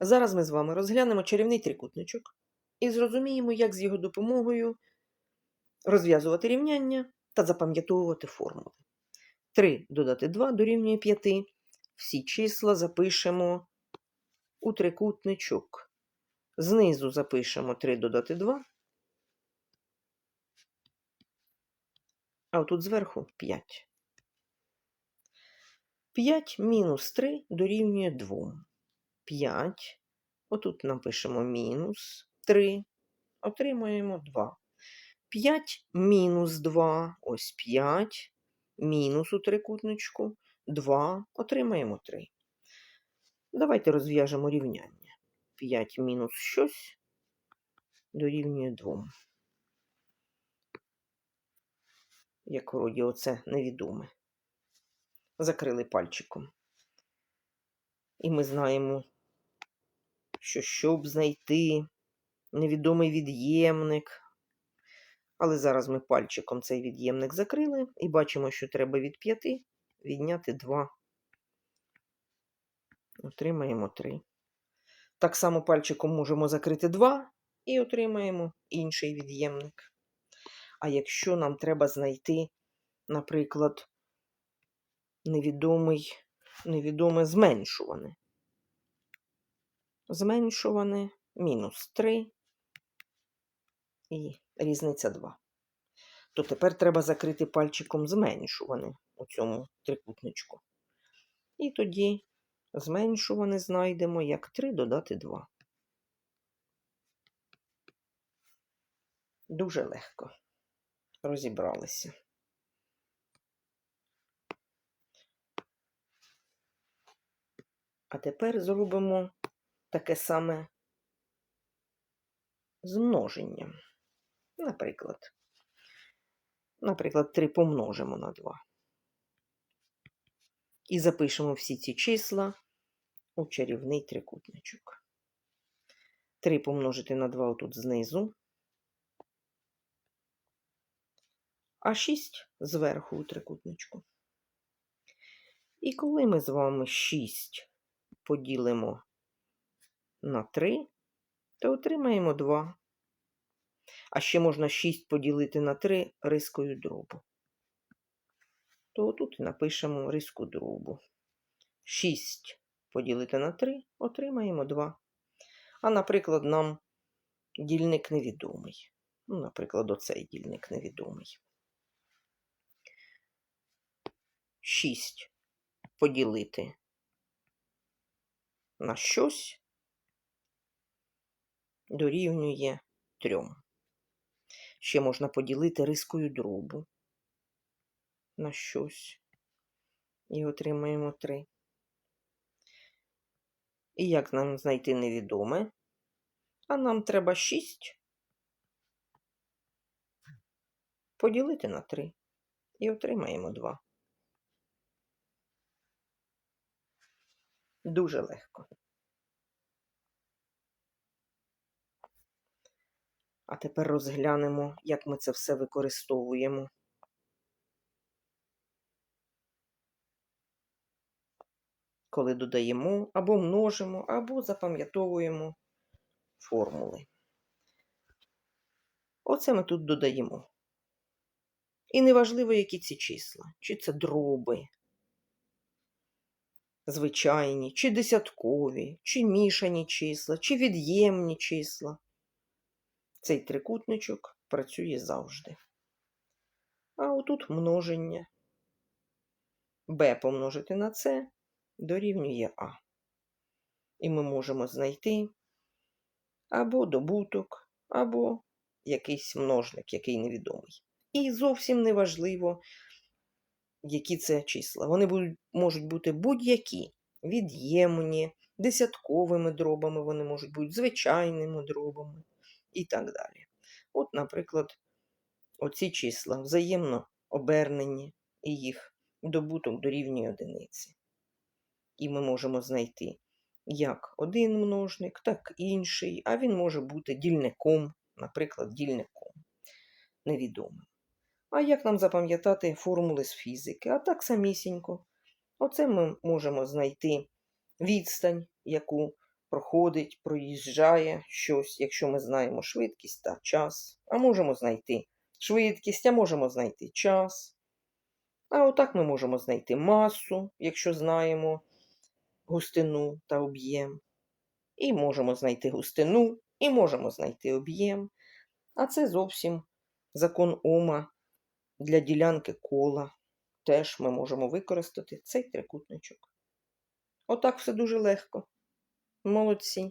Зараз ми з вами розглянемо чарівний трикутничок і зрозуміємо, як з його допомогою розв'язувати рівняння та запам'ятовувати формули. 3 додати 2 дорівнює 5. Всі числа запишемо у трикутничок. Знизу запишемо 3 додати 2. А отут зверху 5. 5 мінус 3 дорівнює 2. 5. Отут напишемо мінус 3. Отримуємо 2. 5 мінус 2. Ось 5. Мінус у трикутничку. 2. Отримаємо 3. Давайте розв'яжемо рівняння. 5 мінус щось дорівнює 2. Як вроді оце невідоме. Закрили пальчиком. І ми знаємо, що щоб знайти невідомий від'ємник. Але зараз ми пальчиком цей від'ємник закрили і бачимо, що треба від 5 відняти 2. Отримаємо 3. Так само пальчиком можемо закрити 2 і отримаємо інший від'ємник. А якщо нам треба знайти, наприклад, невідомий, невідоме зменшуване. Зменшуване мінус 3 і різниця 2. То тепер треба закрити пальчиком зменшуване у цьому трикутничку. І тоді зменшуване знайдемо як 3 додати 2. Дуже легко розібралися. А тепер зробимо таке саме з множенням. Наприклад, наприклад, 3 помножимо на 2. І запишемо всі ці числа у чарівний трикутничок. 3 помножити на 2 отут знизу, а 6 зверху у трикутничку. І коли ми з вами 6 поділимо на 3, то отримаємо 2. А ще можна 6 поділити на 3 рискою дробу. То отут і напишемо риску дробу. 6 поділити на 3 отримаємо 2. А, наприклад, нам дільник невідомий. Ну, наприклад, оцей дільник невідомий. 6 поділити на щось дорівнює 3. Ще можна поділити рискою дробу на щось. І отримаємо 3. І як нам знайти невідоме? А нам треба 6 поділити на 3. І отримаємо 2. Дуже легко. А тепер розглянемо, як ми це все використовуємо. Коли додаємо або множимо, або запам'ятовуємо формули. Оце ми тут додаємо. І неважливо, які ці числа, чи це дроби, звичайні, чи десяткові, чи мішані числа, чи від'ємні числа. Цей трикутничок працює завжди. А отут множення. b помножити на c дорівнює А. І ми можемо знайти або добуток, або якийсь множник, який невідомий. І зовсім не важливо, які це числа. Вони будуть, можуть бути будь-які, від'ємні, десятковими дробами, вони можуть бути звичайними дробами і так далі. От, наприклад, оці числа взаємно обернені і їх добуток дорівнює одиниці. І ми можемо знайти як один множник, так інший, а він може бути дільником, наприклад, дільником невідомим. А як нам запам'ятати формули з фізики? А так самісінько. Оце ми можемо знайти відстань, яку проходить, проїжджає щось, якщо ми знаємо швидкість та час, а можемо знайти швидкість, а можемо знайти час. А отак ми можемо знайти масу, якщо знаємо густину та об'єм. І можемо знайти густину, і можемо знайти об'єм. А це зовсім закон Ома для ділянки кола. Теж ми можемо використати цей трикутничок. Отак все дуже легко. Молодці.